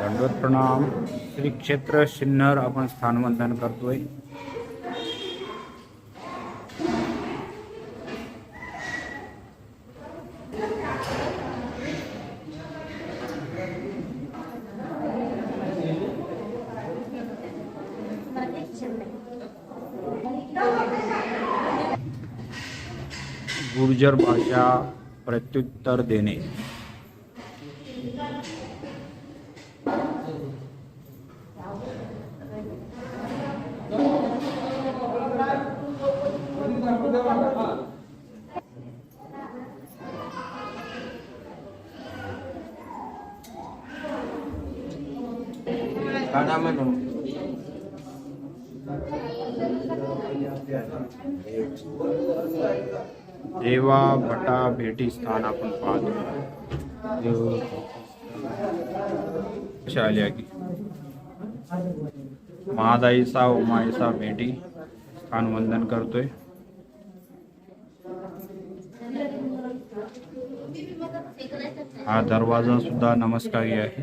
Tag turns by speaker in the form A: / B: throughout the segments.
A: दंडवत प्रणाम. श्री क्षेत्र शिन्नर आपण स्थानवंदन करतोय. गुर्जर भाषा प्रत्युत्तर देणे.
B: हो.
A: देवा भटा भेटी स्थान आपण पाहतो. देव कशा आल्या की? महादाईचा उमाईचा भेटी स्थान वंदन करतोय. हा दरवाजा सुद्धा नमस्कारी आहे.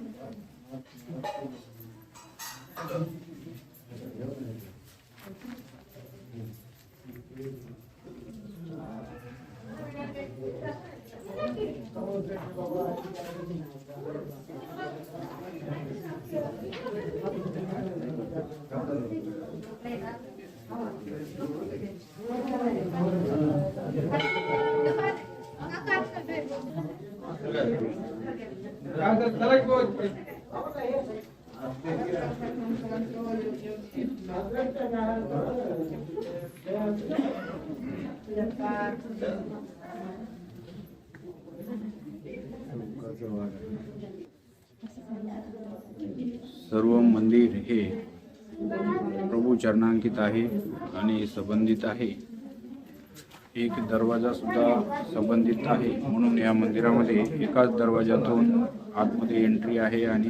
A: शिन्नर सर्व मंदिर हे प्रभू चरणांकित आहे आणि संबंधित आहे. एक दरवाजा सुद्धा संबंधित आहे म्हणून या मंदिरामध्ये एकाच दरवाजातून आतमध्ये एंट्री आहे आणि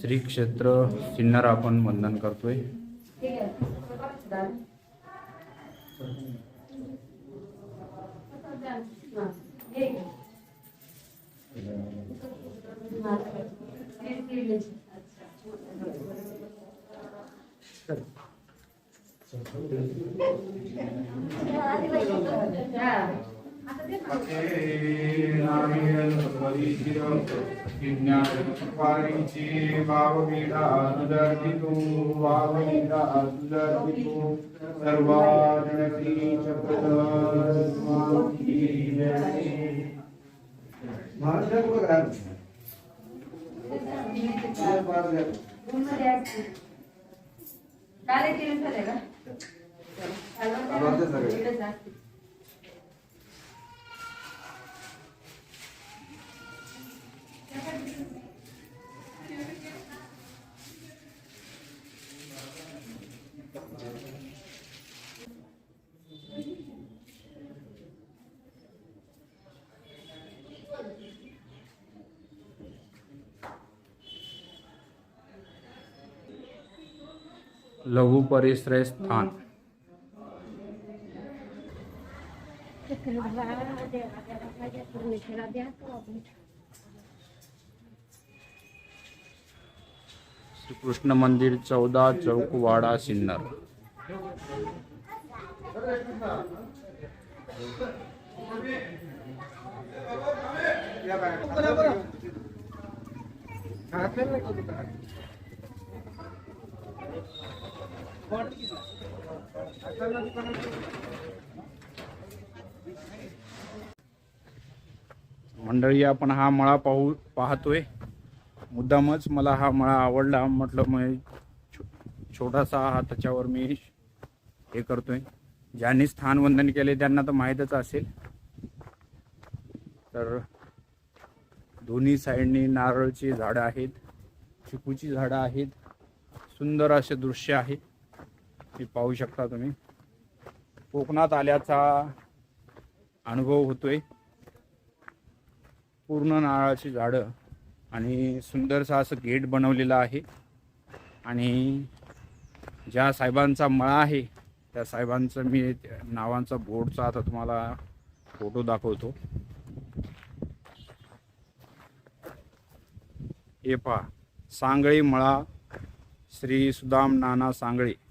A: श्री क्षेत्र सिन्नर आपण वंदन करतोय. भावविडानुदर्शितो भावविडानुदर्शितो सर्वानती च प्रदास्मान्
C: महाराष्ट्रात कुठं काय
D: रूममध्ये असतील काल का?
A: लघु परिश्रय स्थान श्रीकृष्ण मंदिर चौदा चौकवाडा सिन्नर मंडळी आपण हा मळा पाहू पाहतोय. मुद्दामच मला हा मळा आवडला म्हटलं मग छोटासा हा त्याच्यावर मी हे करतोय. ज्यांनी स्थान वंदन केले त्यांना तर माहीतच असेल. तर दोन्ही साईडनी नारळची झाडं आहेत चिकूची झाडं आहेत. सुंदर असे दृश्य आहे. हे पाहू शकता तुम्ही. कोकणात आल्याचा अनुभव होतोय. पूर्ण नारळाची झाडं आणि सुंदरसं असं गेट बनवलेलं आहे. आणि ज्या साहेबांचा मळा आहे त्या साहेबांचं मी त्या नावांचा बोर्डचा आता तुम्हाला फोटो दाखवतो. हे पहा सांगळी मळा श्री सुदाम नाना सांगळे.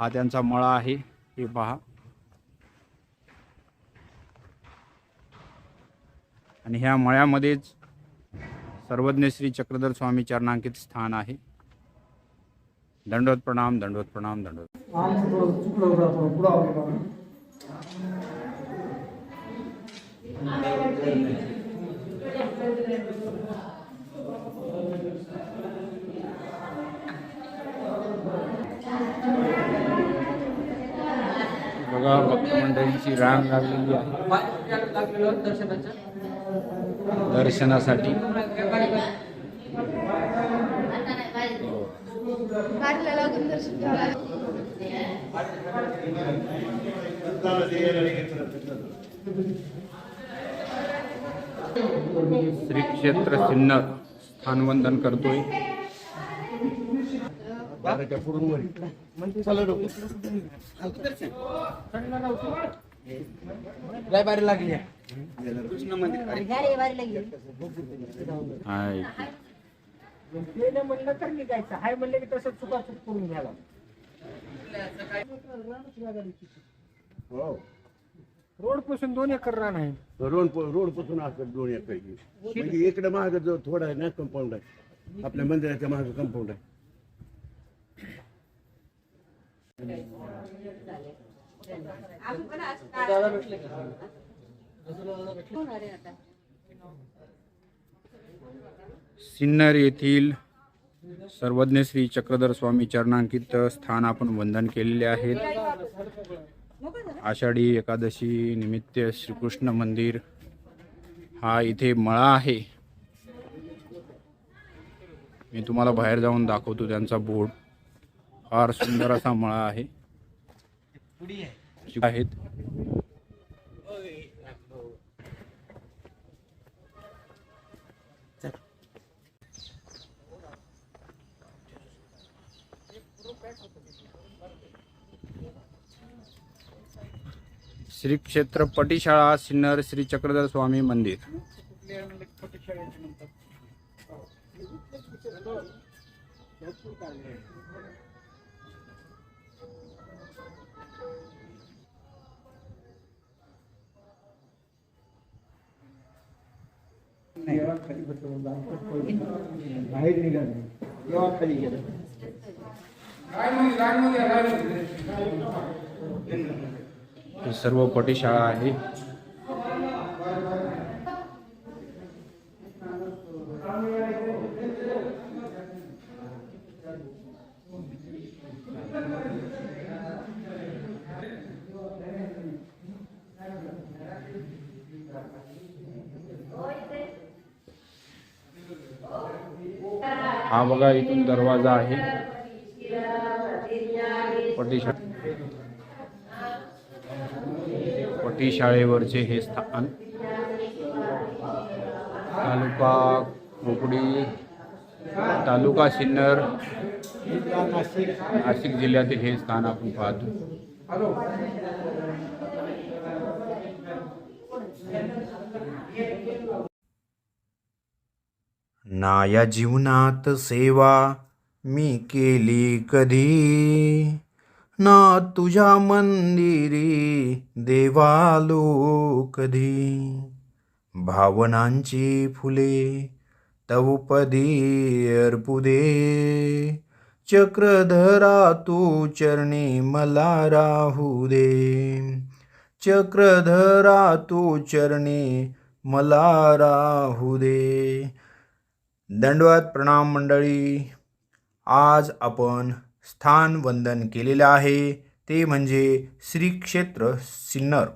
A: हा त्यांचा मळा आहे. हे पहा. आणि ह्या मळ्यामध्येच सर्वज्ञ श्री चक्रधर स्वामी चरणांकित स्थान आहे. दंडवत प्रणाम दंडवत प्रणाम दंडवत
D: आमचं थोडं चुकलं होतं थोडं पुढं आलं बघा.
A: बघा भक्त मंडळींची रांग लागलेली आहे दर्शनासाठी श्री क्षेत्र सिन्नर स्थानवंदन करतोय
E: गाडी वारीला गेली.
A: हाय.
D: गेलं म्हणलं तर निघायचं. हाय म्हणलं की तसं चुकाचूक करून घ्यायला रोडपासून दोन एकर रान आहे.
C: रोड रोडपासून असं दोन एकर म्हणजे इकडे माग जो थोडा आहे ना कंपाऊंड आहे. आपल्या मंदिराच्या माग कंपाऊंड आहे
E: होणार आहे आता.
A: सिन्नर येथील सर्वज्ञ श्री चक्रधर स्वामी चरणांकित स्थान आपण वंदन केलेले आहेत. आषाढी एकादशी निमित्त श्रीकृष्ण मंदिर हा इथे मळा आहे. मी तुम्हाला बाहेर जाऊन दाखवतो त्यांचा बोर्ड फार सुंदर असा मळा आहे. आहेत. श्री क्षेत्र पटीशाळा सिन्नर श्री चक्रधर स्वामी मंदिर.
D: बाहेर निघाले तेव्हा खाली गेला.
A: ही सर्व पटीशाळा आहे हा बघा इथून दरवाजा आहे. पटीशा पटीशाळेवरचे हे स्थान. तालुका मोकडी तालुका सिन्नर नाशिक जिल्ह्यातील हे स्थान आपण पाहतो. ना या जीवनात सेवा मी केली कधी? ना तुझ्या मंदिरी देवालो कधी? भावनांची फुले तवपदी अर्पुदे चक्रधरा तू चरणी मला राहू दे. चक्रधरा तू चरणी मला राहू दे. दंडवत प्रणाम मंडळी. आज आपण स्थान वंदन केलेलं आहे. ते म्हणजे श्री क्षेत्र सिन्नर.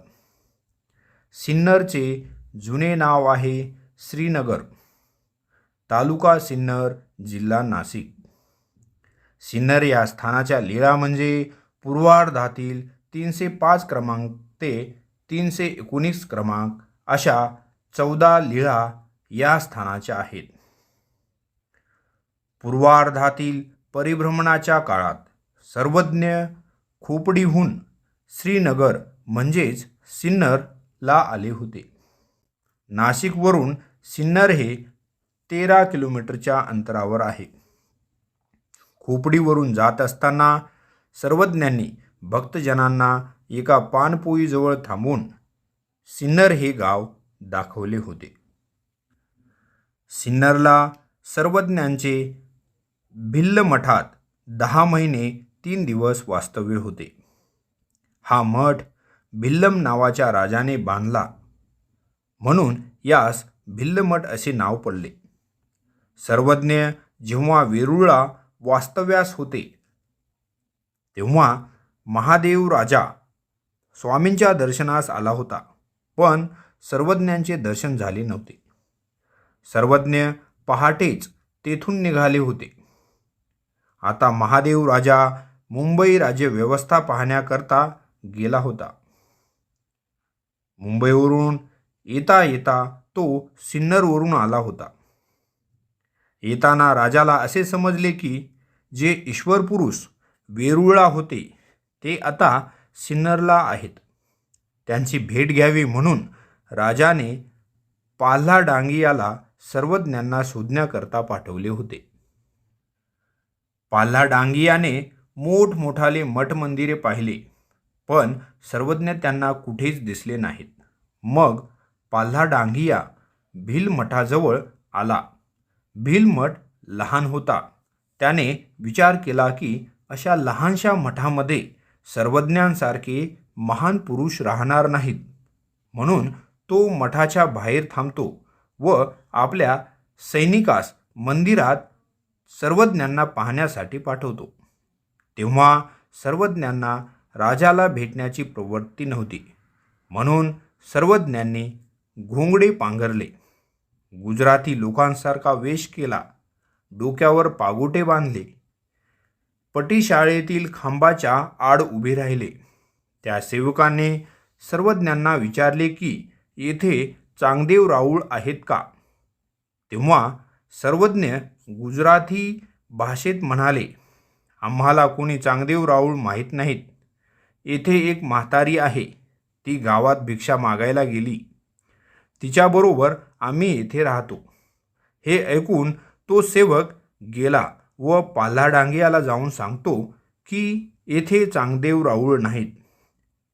A: सिन्नरचे जुने नाव आहे श्रीनगर. तालुका सिन्नर जिल्हा नाशिक. सिन्नर या स्थानाच्या लीळा म्हणजे पूर्वार्धातील तीनशे पाच क्रमांक ते तीनशे एकोणीस क्रमांक अशा चौदा लीळा या स्थानाच्या आहेत. पूर्वार्धातील परिभ्रमणाच्या काळात सर्वज्ञ खोपडीहून श्रीनगर म्हणजेच सिन्नरला आले होते. नाशिकवरून सिन्नर हे तेरा किलोमीटरच्या अंतरावर आहे. खोपडीवरून जात असताना सर्वज्ञांनी भक्तजनांना एका पानपोईजवळ थांबून सिन्नर हे गाव दाखवले होते. सिन्नरला सर्वज्ञांचे भिल्ल मठात दहा महिने तीन दिवस वास्तव्य होते. हा मठ भिल्लम नावाच्या राजाने बांधला. म्हणून यास भिल्लमठ असे नाव पडले. सर्वज्ञ जेव्हा वेरूळला वास्तव्यास होते तेव्हा महादेव राजा स्वामींच्या दर्शनास आला होता पण सर्वज्ञांचे दर्शन झाले नव्हते. सर्वज्ञ पहाटेच तेथून निघाले होते. आता महादेव राजा मुंबई राज्य व्यवस्था पाहण्याकरता गेला होता. मुंबईवरून येता येता तो सिन्नरवरून आला होता. येताना राजाला असे समजले की जे ईश्वर पुरुष वेरुळला होते ते आता सिन्नरला आहेत. त्यांची भेट घ्यावी म्हणून राजाने पाल्हा डांगियाला सर्वज्ञांना शोधण्याकरता पाठवले होते. पाल्हाडांगियाने मोठमोठाले मठ मंदिरे पाहिले पण सर्वज्ञ त्यांना कुठेच दिसले नाहीत. मग पाल्हा डांगिया भिल मठाजवळ आला. भिल मठ लहान होता. त्याने विचार केला की अशा लहानशा मठामध्ये सर्वज्ञांसारखे महान पुरुष राहणार नाहीत. म्हणून तो मठाच्या बाहेर थांबतो व आपल्या सैनिकास मंदिरात सर्वज्ञांना पाहण्यासाठी पाठवतो. तेव्हा सर्वज्ञांना राजाला भेटण्याची प्रवृत्ती नव्हती. म्हणून सर्वज्ञांनी घोंगडे पांघरले. गुजराती लोकांसारखा वेश केला. डोक्यावर पागोटे बांधले. पटीशाळेतील खांबाच्या आड उभे राहिले. त्या सेवकाने सर्वज्ञांना विचारले की येथे चांगदेव राऊळ आहेत का? तेव्हा सर्वज्ञ गुजराती भाषेत म्हणाले आम्हाला कोणी चांगदेव राऊळ माहीत नाहीत. येथे एक म्हातारी आहे. ती गावात भिक्षा मागायला गेली. तिच्याबरोबर आम्ही येथे राहतो. हे ऐकून तो सेवक गेला व पाल्हा डांगियाला जाऊन सांगतो की येथे चांगदेव राऊळ नाहीत.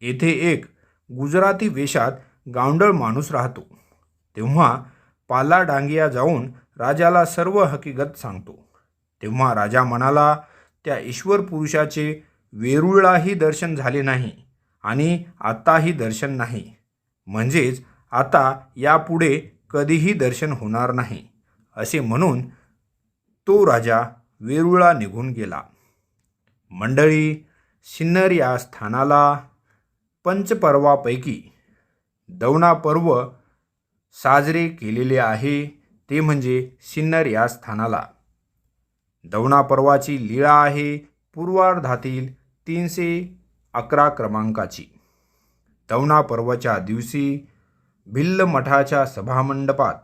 A: येथे एक गुजराती वेशात गावंडळ माणूस राहतो. तेव्हा पाला डांगिया जाऊन राजाला सर्व हकीकत सांगतो. तेव्हा राजा म्हणाला त्या ईश्वर पुरुषाचे वेरूळलाही दर्शन झाले नाही आणि आत्ताही दर्शन नाही. म्हणजेच आता यापुढे कधीही दर्शन होणार नाही. असे म्हणून तो राजा वेरूळला निघून गेला. मंडळी सिन्नर या स्थानाला पंचपर्वापैकी दवना पर्व साजरे केलेले आहे. ते म्हणजे सिन्नर या स्थानाला. दौणापर्वाची लीळा आहे पूर्वार्धातील तीनशे अकरा क्रमांकाची. दौणापर्वाच्या दिवशी भिल्ल मठाच्या सभामंडपात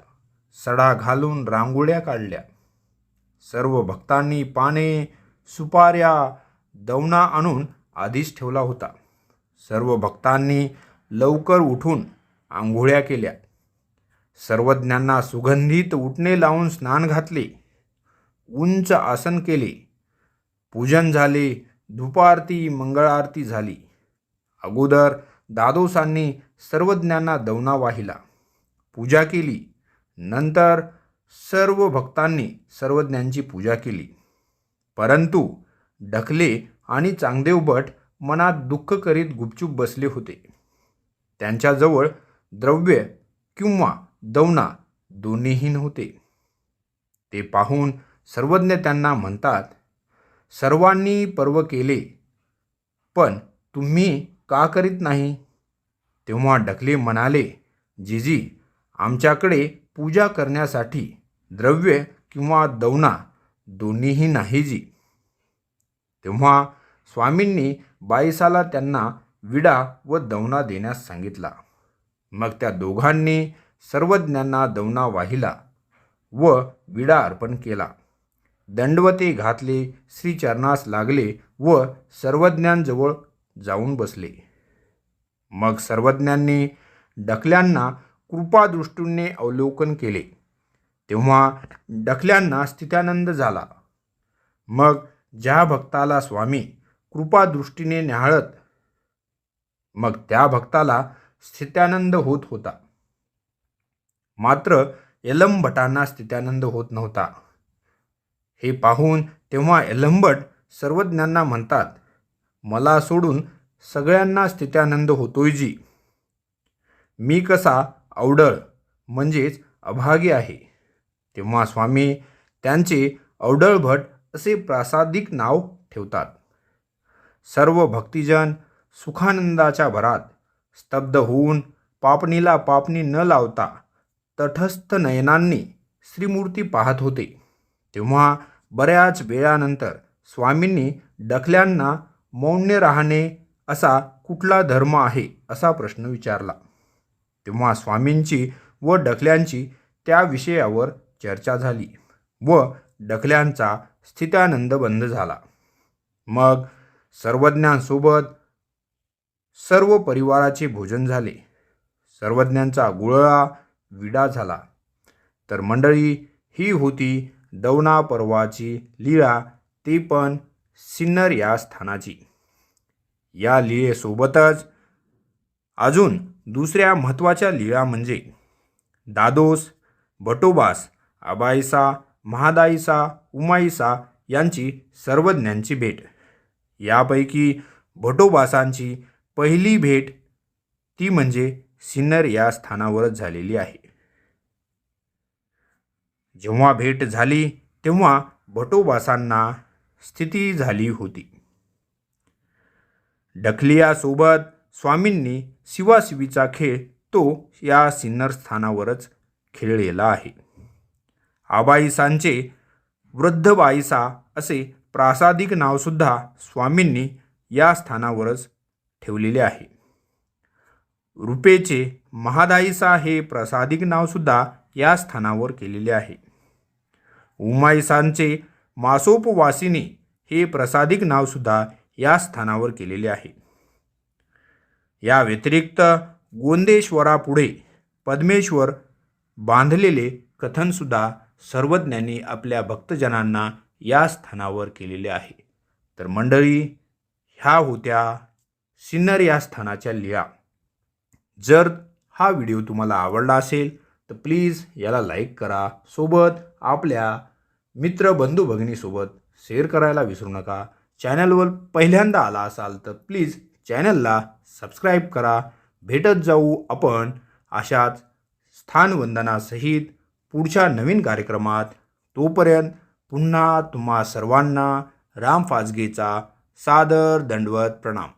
A: सडा घालून रांगोळ्या काढल्या. सर्व भक्तांनी पाने सुपाऱ्या दवणा आणून आधीच ठेवला होता. सर्व भक्तांनी लवकर उठून आंघोळ्या केल्या. सर्वज्ञांना सुगंधित उठणे लावून स्नान घातले. उंच आसन केले. पूजन झाले. धुपारती मंगळारती झाली. अगोदर दादोसांनी सर्वज्ञांना दवना वाहिला. पूजा केली. नंतर सर्व भक्तांनी सर्वज्ञांची पूजा केली. परंतु ढकले आणि चांगदेव भट मनात दुःख करीत गुपचूप बसले होते. त्यांच्याजवळ द्रव्य किंवा दवना दोन्हीही नव्हते. ते पाहून सर्वज्ञ त्यांना म्हणतात सर्वांनी पर्व केले पण तुम्ही का करीत नाही? तेव्हा ढकले म्हणाले जीजी आमच्याकडे पूजा करण्यासाठी द्रव्य किंवा दवना दोन्हीही नाही जी. तेव्हा स्वामींनी बाईसाला त्यांना विडा व दवना देण्यास सांगितला. मग त्या दोघांनी सर्वज्ञांना दवना वाहिला व विडा अर्पण केला. दंडवते घातले श्रीचरणास लागले व सर्वज्ञांजवळ जाऊन बसले. मग सर्वज्ञांनी डकल्यांना कृपादृष्टीने अवलोकन केले. तेव्हा डकल्यांना स्थित्यानंद झाला. मग ज्या भक्ताला स्वामी कृपादृष्टीने न्याहाळत मग त्या भक्ताला स्थित्यानंद होत होता. मात्र यलंभटांना स्थित्यानंद होत नव्हता. हे पाहून तेव्हा यलंबट सर्वज्ञांना म्हणतात मला सोडून सगळ्यांना स्थित्यानंद होतोय जी. मी कसा अवडळ म्हणजेच अभागी आहे. तेव्हा स्वामी त्यांचे अवडळ भट असे प्रासादिक नाव ठेवतात. सर्व भक्तिजन सुखानंदाच्या भरात स्तब्ध होऊन पापणीला पापणी न लावता तटस्थ नयनांनी श्रीमूर्ती पाहत होते. तेव्हा बऱ्याच वेळानंतर स्वामींनी डखल्यांना मौन्य राहणे असा कुठला धर्म आहे असा प्रश्न विचारला. तेव्हा स्वामींची व डखल्यांची त्या विषयावर चर्चा झाली व डखल्यांचा स्थितानंद बंद झाला. मग सर्वज्ञांसोबत सर्व परिवाराचे भोजन झाले. सर्वज्ञांचा गुळळा विडा झाला. तर मंडळी ही होती दवना पर्वाची लीळा ती पण सिन्नर या स्थानाची. या लीळेसोबतच अजून दुसऱ्या महत्त्वाच्या लीळा म्हणजे दादोस भटोबास आबाईसा महादाईसा उमाईसा यांची सर्वज्ञांची भेट. यापैकी भटोबासांची पहिली भेट ती म्हणजे सिन्नर या स्थानावरच झालेली आहे. जेव्हा भेट झाली तेव्हा भटोबासांना स्थिती झाली होती. डखलियासोबत स्वामींनी शिवाशिवीचा खेळ तो या सिन्नर स्थानावरच खेळलेला आहे. आबाईसांचे वृद्ध बाईसा असे प्रासादिक नावसुद्धा स्वामींनी या स्थानावरच ठेवलेले आहे. रुपेचे महादाईसा हे प्रसादिक नावसुद्धा या स्थानावर केलेले आहे. उमाईसांचे मासोपवासिनी हे प्रसादिक नावसुद्धा या स्थानावर केलेले आहे. या व्यतिरिक्त गोंदेश्वरापुढे पद्मेश्वर बांधलेले कथनसुद्धा सर्वज्ञांनी आपल्या भक्तजनांना या स्थानावर केलेले आहे. तर मंडळी ह्या होत्या सिन्नर या स्थानाच्या लीळा जर हा व्हिडिओ तुम्हाला आवडला असेल तर प्लीज याला लाईक करा. सोबत आपल्या मित्र बंधू भगिनीसोबत शेअर करायला विसरू नका. चॅनलवर पहिल्यांदा आला असाल तर प्लीज चॅनलला सबस्क्राईब करा. भेटत जाऊ आपण अशाच स्थानवंदनासहित पुढच्या नवीन कार्यक्रमात. तोपर्यंत पुन्हा तुम्हा सर्वांना राम फाजगेचा सादर दंडवत प्रणाम.